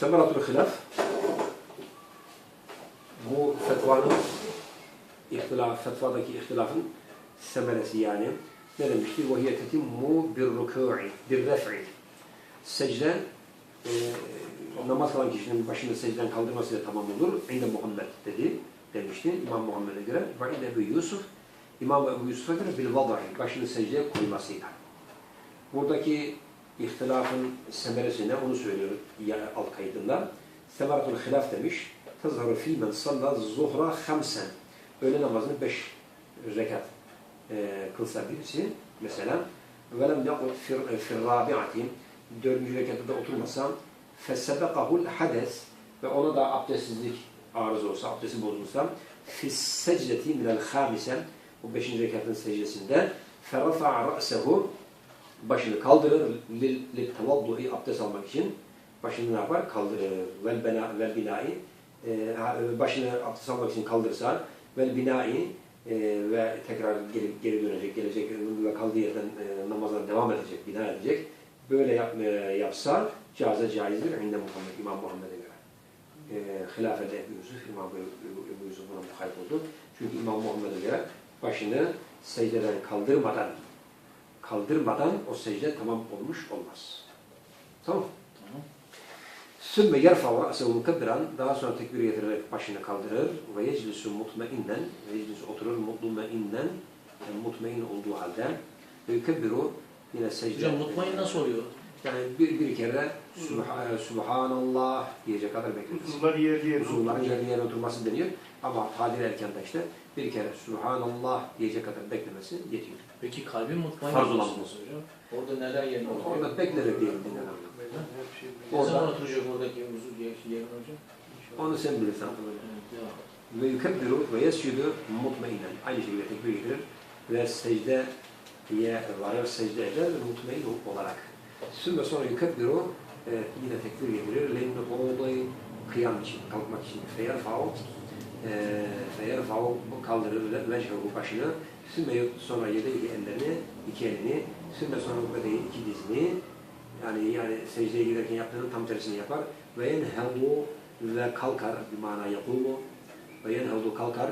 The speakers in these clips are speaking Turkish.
Semeratul Hilaf bu fetvanın ihtilaf, fetvadaki ihtilafın semeresi yani ne demişti? وَهِيَ تَتِمُّ بِالرُّكُوعِ بِالرَّفْعِ Secde e, namaz kılan kişinin başını secden kaldırmasıyla tamam olur. İnde Muhammed dedi demişti İmam Muhammed'e göre. Ve inde Ebu Yusuf İmam Ebu Yusuf'a göre bil vadahi başını secdeye koymasıyla. Buradaki ihtilafın semeresi ne? Onu söylüyor ya, alt kaydında. Semeratul hilaf demiş. Tezharu fî men salla zuhra hamsen. Öğle namazını beş rekat e, kılsa birisi. Mesela velem yakut fir, fir rabi'ati dördüncü rekatta da oturmasa fesebekahul hades. Ve ona da abdestsizlik arız olsa, abdesti bozulsa fis secdeti minel hamisen bu beşinci rekatın secdesinde ferafa'a ra'sehu başını kaldırır lil, tevadduhi abdest almak için başını ne yapar? Kaldırır. Vel, bina, vel binai e, başını abdest almak için kaldırsa vel binai e, ve tekrar geri, geri dönecek, gelecek ve kaldığı yerden e, namazına devam edecek, bina edecek. Böyle yap, e, yapsa caze caizdir. İnde Muhammed, İmam Muhammed'e göre. E, hilafede Ebu Yusuf, İmam Ebu Yusuf buna muhalif oldu. Çünkü İmam Muhammed'e göre başını secdeden kaldırmadan kaldırmadan o secde tamam olmuş olmaz. Tamam Sümme yerfa ra'sehu mukebbiran daha sonra tekbir getirerek başını kaldırır ve yeclisu mutmainnen ve yeclisu oturur mutmainnen yani mutmain olduğu halde ve yukebbiru yine secde. Hocam mutmain nasıl oluyor? Yani bir, bir kere Subha- Subhanallah diyecek kadar bekliyoruz. Uzunlar yer yer. Uzunların yerine yerine oturması deniyor. Ama tadir erken de işte bir kere Subhanallah diyecek kadar beklemesi yetiyor. Peki kalbin mutmain Farz olması olan hocam? Orada neler yerine oturuyor? Orada beklerek diyelim dinlemem. Her şey Ne Orada- zaman oturacak oradaki huzur diye yerine hocam? Onu sen bilirsin. Ve yukebbiru ve yescudu mutmainen. Aynı şekilde tekbir getirir ve secdeye varır, secde eder mutmain olarak. Sümme sonra yukebbiru e, yine tekbir getirir. Hurudu kıyam için, kalkmak için. Feyerfa'u feyerfa'u kaldırır ve vechehu başını. Sümme sonra yedeyhi ellerini, iki elini. Sümme sonra bedeyi iki dizini. Yani yani secdeye giderken yaptığının tam tersini yapar. Ve yenhelu ve kalkar bir mana yakumu ve yenhevdu kalkar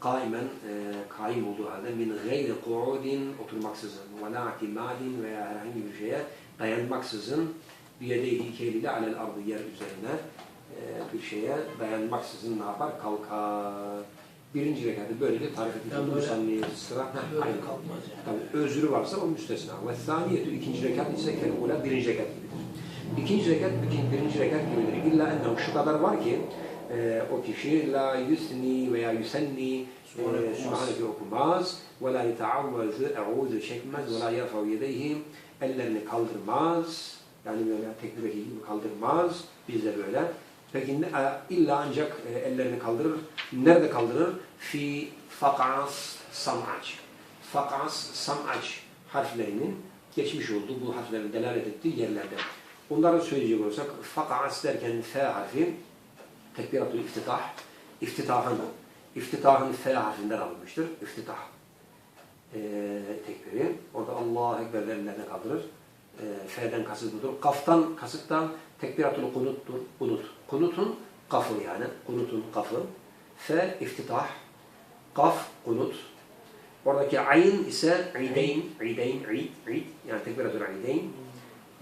kaimen e, kaim olduğu halde min gayri ku'udin oturmaksızın ve la itimadin veya herhangi bir şeye dayanmaksızın bir yedeyhi iki eliyle alel ardı yer üzerine e, bir şeye dayanmaksızın ne yapar? Kalkar. Birinci rekatı böylece tarif edildi. Yani böyle- Musalli sıra. Böyle aynen. kalkmaz yani. Tabii özrü varsa o müstesna. Ve saniyetü ikinci rekat ise kelimula birinci rekat gibidir. İkinci rekat birinci rekat gibidir. İlla ennehu şu kadar var ki e, o kişi la yusni veya yusenni e, Subhaneke Subhaneke okumaz ve la yetaavvezü eûzü çekmez ve la yerfav yedeyhi ellerini kaldırmaz yani böyle tekbirdeki gibi kaldırmaz biz de böyle peki e, illa ancak e, ellerini kaldırır. Nerede kaldırır? Fi fakas sam'aç fakas sam'aç harflerinin geçmiş olduğu bu harflerin delalet ettiği yerlerde. Onları söyleyecek olursak fakas derken f harfi tekbiratul iftitah iftitahın iftitahın f harfinden alınmıştır. İftitah. E, tekbiri. Orada Allahu Ekber ellerine kaldırır. E, F'den kasıt budur. Kaftan kasıt da tekbiratul kunuttur. Kunut. Kunutun kafı yani. Kunutun kafı. F iftitah. Kaf kunut. Oradaki ayn ise idayn, idayn, id, id. Yani tekbiratul idayn.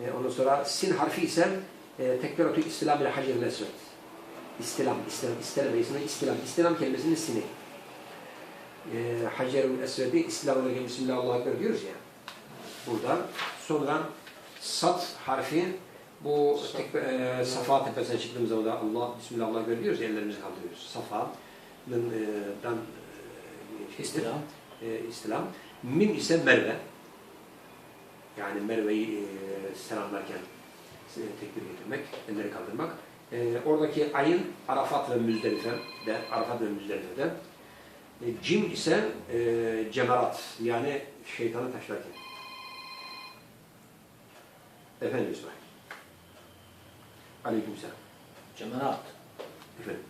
E, ondan sonra sin harfi ise e, tekbiratul islam ile hacer esved. İstilam, istilam, istilam, istilam, istilam, istilam kelimesinin sini e, Hacerül Esved'i İslam ederken Bismillah Allahu Ekber diyoruz ya. Burada sonradan sat harfi bu tek, e, Safa tepesine çıktığımız zaman Allah Bismillah diyoruz ya ellerimizi kaldırıyoruz. Safa'nın e, dan e, İstilam. e, İslam. Min ise Merve. Yani Merve'yi e, selamlarken e, tekbir getirmek, elleri kaldırmak. E, oradaki ayın Arafat ve Müzdelife de, Arafat ve Müzdelife'de. E, cim ise e, cemarat yani şeytanı taşlarken. Efendim İsmail. Aleyküm selam. Cemana at. Efendim.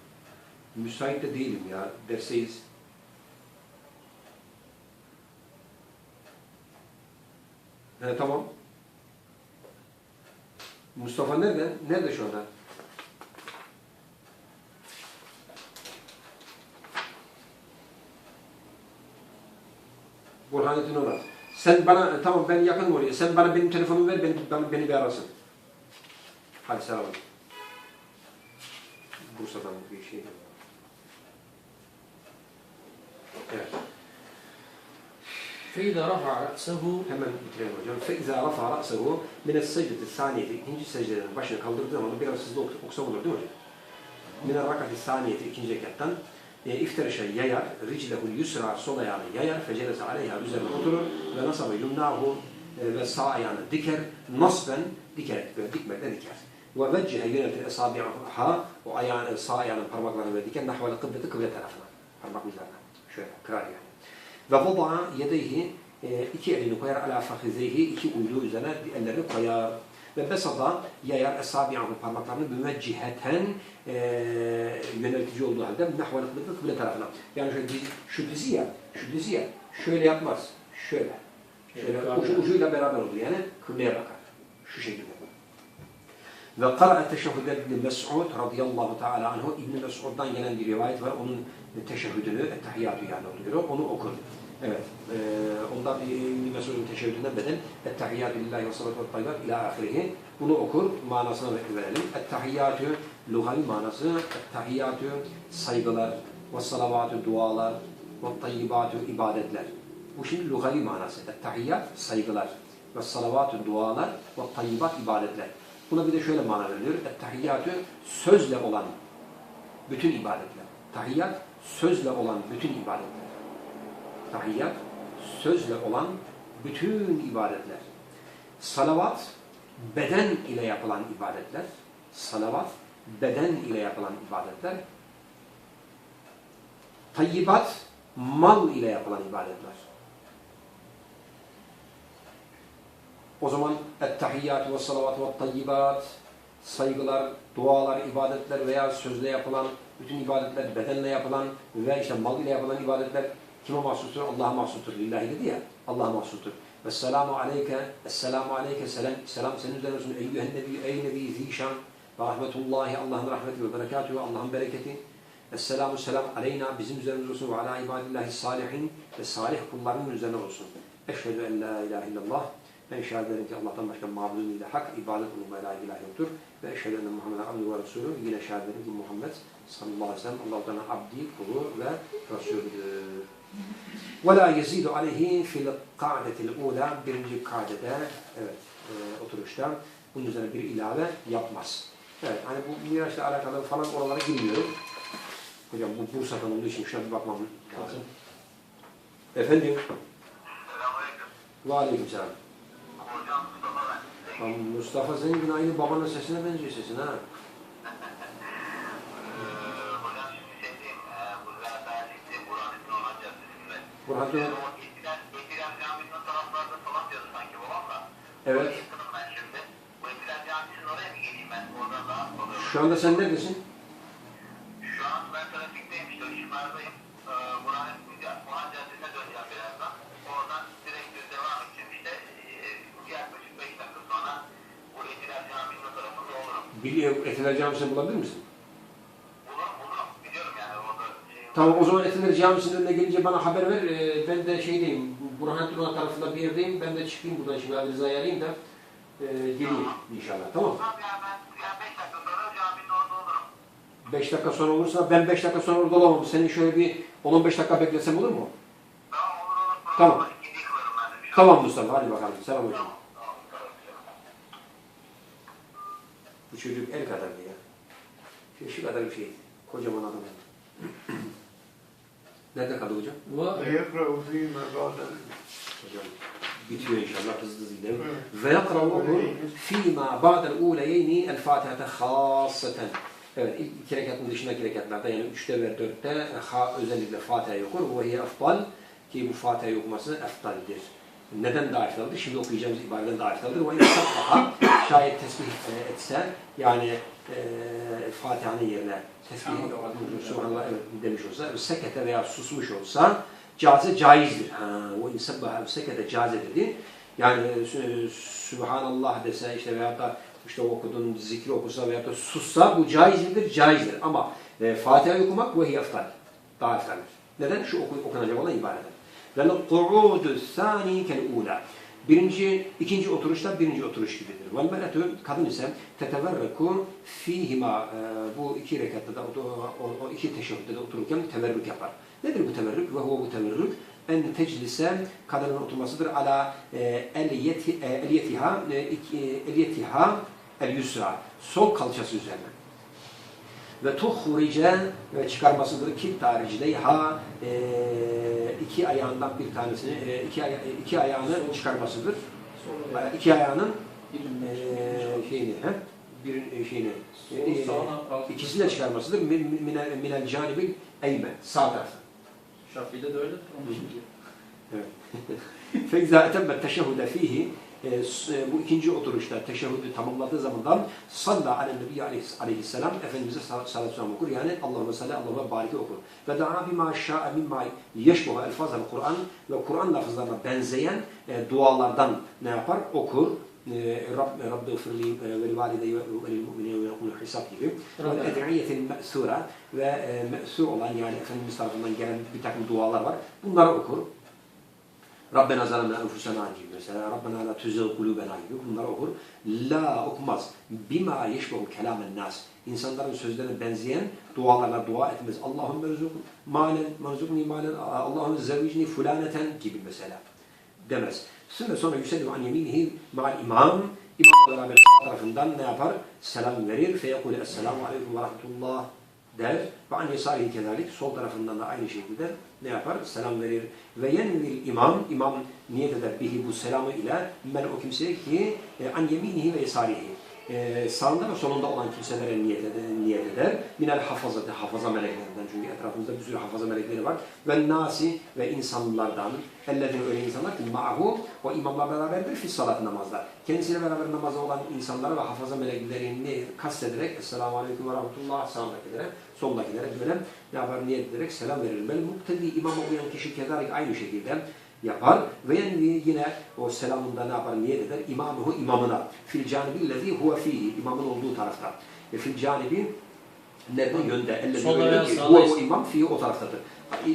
Müsait de değilim ya. Derseyiz. He tamam. Mustafa nerede? Nerede şu anda? Burhanettin Onat. Sen bana, tamam ben yakınım oraya. Sen bana benim telefonumu ver, beni, beni, beni bir arasın. Hadi selam. Bursa'dan bir şey. Evet. فإذا رفع رأسه Hemen bitirelim hocam. فَاِذَا رَفَى رَأْسَهُ مِنَ السَّجْدَةِ الثَّانِيَةِ İkinci secdeden başını kaldırdığı zaman biraz hızlı ok- okusam olur değil mi hocam? مِنَ الرَّكَةِ الثَّانِيَةِ ikinci rekattan e, iftirişe yayar, riclehul yusra sol ayağını yayar, fecelese aleyha üzerine oturur ve nasabe yumnahu e, ve sağ ayağını diker, nasben dikerek böyle dikmekle diker. Ve veccihe yönetir esabi'aha o ayağını, sağ ayağının parmaklarını böyle diker, nahvel kıbleti kıble tarafına. Parmak üzerine. Şöyle kırar yani. Ve vada'a yedeyhi e, iki elini koyar ala fahizeyhi iki uyluğu üzerine ellerini koyar. Ve besada yayar esabi'ahu parmaklarını müvecciheten e, yöneltici olduğu halde nahvel kıble kıble tarafına. Yani şöyle şu dizi ya, şu dizi ya şöyle yapmaz. Şöyle. Şöyle ucu, ucuyla beraber olur yani kıbleye bakar. Şu şekilde. Ve kara'a teşehhüde İbn Mes'ud radıyallahu teala anhu İbn Mes'ud'dan gelen bir rivayet var. Onun teşehhüdünü, ettehiyyatü yani oluyor. Onu okur. Evet. E, ondan İbn Mes'ud'un teşehhüdünden beden ettehiyyatü lillahi ve salatu ve tayyibat ila ahirihi. Bunu okur. Manasına verelim. Ettehiyyatü lugavi manası. Ettehiyyatü saygılar ve salavatü dualar ve tayyibatü ibadetler. Bu şimdi lugavi manası. Ettehiyyat saygılar ve salavatü dualar ve tayyibat ibadetler. Buna bir de şöyle mana veriliyor. Ettehiyyatü sözle olan bütün ibadetler. Tahiyyat sözle olan bütün ibadetler. Tahiyyat sözle olan bütün ibadetler. Salavat beden ile yapılan ibadetler. Salavat beden ile yapılan ibadetler. Tayyibat mal ile yapılan ibadetler. O zaman ettehiyyat ve salavat ve tayyibat saygılar, dualar, ibadetler veya sözle yapılan bütün ibadetler, bedenle yapılan ve işte mal ile yapılan ibadetler kime mahsustur? Allah'a mahsustur. Lillahi dedi ya. Allah'a mahsustur. Ve selamu aleyke, esselamu aleyke, selam, selam senin üzerine olsun. Eyyühen nebi, ey nebi zişan ve rahmetullahi, Allah'ın rahmeti ve berekatü Allah'ın bereketi. Esselamu selam aleyna, bizim üzerimize olsun ve ala ibadillahi salihin ve salih kullarının üzerine olsun. Eşhedü en la ilahe illallah ben şahit ederim ki Allah'tan başka mabudun ile hak ibadet olmaya layık ilah yoktur. Ve eşhedü enne Muhammeden abdü ve Resulü. Yine şahit ederim ki Muhammed sallallahu aleyhi ve sellem Allah-u Teala abdi, kulu ve Resulüdür. Ve la yezidu aleyhi fil ka'detil ula. Birinci ka'dede, evet, e, oturuşta bunun üzerine bir ilave yapmaz. Evet, hani bu Miraç'la alakalı falan oralara girmiyorum. Hocam bu Bursa'dan olduğu için şuna bir bakmam lazım. Efendim? Ve aleyküm selam. Hocam Mustafa ben. Mustafa senin aynı babanın sesine benziyor sesin ha. Burhan o eskiden Etilen Camisi'nin taraflarda falan diyordu sanki babam da. Evet. Şu anda sen neredesin? Şu an ben trafikteyim işte. Işıklardayım. Ee, Burhanettin Orhan Caddesi'ne döneceğim birazdan. Oradan direkt düz devam edeceğim işte. Ee, yaklaşık 5 dakika sonra bu Etilen Camisi'nin tarafında olurum. Biliyor, Etiler Camisi'ni bulabilir misin? Bulurum bulurum. Biliyorum yani orada şey Tamam o zaman Etiler Camisi'nin önüne gelince bana haber ver. Ee, ben de şeydeyim, Burhanettin Oğan tarafında bir yerdeyim. Ben de çıkayım buradan şimdi Ali Rıza'yı arayayım da e, geleyim inşallah. Tamam Tamam ya ben ya 5 dakika sonra caminin orada olurum. 5 dakika sonra olursa ben 5 dakika sonra orada olamam. Seni şöyle bir 10-15 dakika beklesem olur mu? Tamam olur olur. Tamam. Tamam Mustafa hadi bakalım. Selam hocam. Tamam. Bu çocuk el kadardı ya. Şu, şu kadar bir şey. Kocaman adam. Nerede kaldı hocam? ve يقرأ فيما بعد Hocam bitiyor inşallah hızlı hızlı gidelim. Ve yakra'u fîmâ ba'del ûleyeyni el Fatiha'te khâsseten. Evet ilk iki rekatın dışındaki rekatlarda yani üçte ve dörtte ha, özellikle Fatiha'yı okur. Ve hiye afdal ki bu Fatiha'yı okuması eftaldir. Neden daha eftaldir? Şimdi okuyacağımız ibareden daha eftaldir. Ve insafhaha şayet tesbih e, etse yani e, Fatiha'nın yerine tesbih Subhanallah evet, demiş olsa sekete veya susmuş olsa caze caizdir. Ha, ve insabbaha sekete caze dedi. Yani e, Sübhanallah dese işte veyahut da işte okudun zikri okusa veyahut da sussa bu caiz midir? Caizdir. Ama e, Fatiha'yı okumak ve hiyaftal. Daha eftaldir. Neden? Şu oku, okunacak olan ibaretten. Vel ku'udu sani kel ula. Birinci, ikinci oturuşta birinci oturuş gibidir. Vel meretü kadın ise teteverreku fihima e, bu iki rekatta da o, iki teşehhütte de otururken teverrük yapar. Nedir bu teverrük? Ve huve bu teverrük en teclise kadının oturmasıdır ala e, eliyeti, e, eliyetiha e, eliyetiha el yusra sol kalçası üzerine ve tuhrice ve çıkarmasıdır ki taricileyha e, iki ayağından bir tanesini e, iki, aya, iki ayağını çıkarmasıdır. E, iki ayağının e, şeyini he? bir e, şeyini e, e, ikisini de çıkarmasıdır. Min, min, minel, minel canibil eymen sağ tarafı. Şafii'de de öyle. Onun için diyor. فَاِذَا اَتَمَّ التَّشَهُدَ ف۪يهِ e, s- e, bu ikinci oturuşta teşehhüdü tamamladığı zamandan salla ale nebi aleyhisselam Efendimiz'e ve sellem okur. Yani Allahümme salli Allahümme bariki okur. Ve da'a bima şa'a mimma yeşbuha elfazal Kur'an ve Kur'an lafızlarına benzeyen e, dualardan ne yapar? Okur. E, Rab, Rabbi ıfirli ve li valideyi ve lil mu'minine ve yekumul hisab gibi. Ed'iyetin me'sura ve e, me'sur olan yani Efendimiz tarafından gelen bir takım dualar var. Bunları okur. Rabbena zalemna enfusena gibi mesela Rabbena la tuzigh kulubena gibi bunları okur. La okumaz. Bima yeşbehu kelamen nas. İnsanların sözlerine benzeyen dualarla dua etmez. Allahümme rızuk malen, marzukni malen, Allahümme zevicni fulaneten gibi mesela demez. Sonra sonra yüsellim an yeminihi ma'al imam. İmamla beraber sağ tarafından ne yapar? Selam verir. Feyekule esselamu aleyküm ve rahmetullah der. Ve an yesarihi kezalik. Sol tarafından da aynı şekilde ne yapar? Selam verir. Ve yenvil imam. İmam niyet eder bihi bu selamı ile men o kimseye ki e, an yeminihi ve yesarihi. E, sağında ve solunda olan kimselere niyet eder. Niyet eder. Minel hafazatı, hafaza meleklerinden. Çünkü etrafımızda bir sürü hafaza melekleri var. Ve nasi ve insanlardan. Ellezine öyle insanlar ki ma'hu o imamla beraberdir fi salat namazda. Kendisiyle beraber namazda olan insanlara ve hafaza meleklerini kastederek Esselamu Aleyküm ve Rahmetullah sağındakilere, soldakilere böyle ne yapar niyet ederek selam verir. Bel muktedi imama uyan kişi kezalik aynı şekilde yapar ve yine o selamında ne yapar niyet eder imamuhu imamına fil canibillezi huve fihi imamın olduğu tarafta ve fil canibi nerede yönde öyle ayağı ki huve o imam fihi o taraftadır.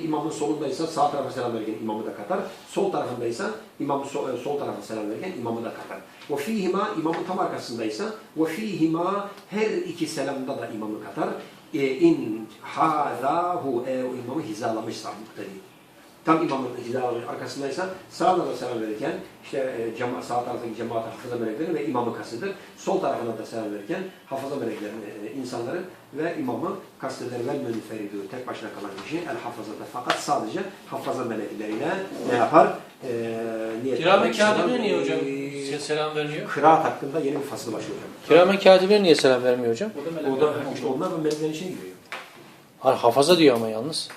İmamın solundaysa sağ tarafa selam verirken imamı da katar. Sol tarafındaysa imamı sol, e, sol tarafa selam verirken imamı da katar. Ve fihima imamın tam arkasındaysa ve fihima her iki selamda da imamı katar. E, in hazahu e, o imamı hizalamışsa muktedi. Tam imamın hizalanmış arkasındaysa sağda da selam verirken işte e, cema, sağ taraftaki cemaat hafıza melekleri ve imamı kasteder. Sol tarafına da selam verirken hafıza meleklerini, e, insanları ve imamı kasteder. Vel münferidü tek başına kalan kişi el hafızada fakat sadece hafıza melekleriyle ne yapar? E, niyet. Selam- katibe niye hocam E, selam vermiyor? Kıraat hakkında yeni bir fasıl başlıyor hocam. Kiramen katibe niye selam vermiyor hocam? O da işte onlar ve meleklerin içine giriyor. Ha, hafaza diyor ama yalnız.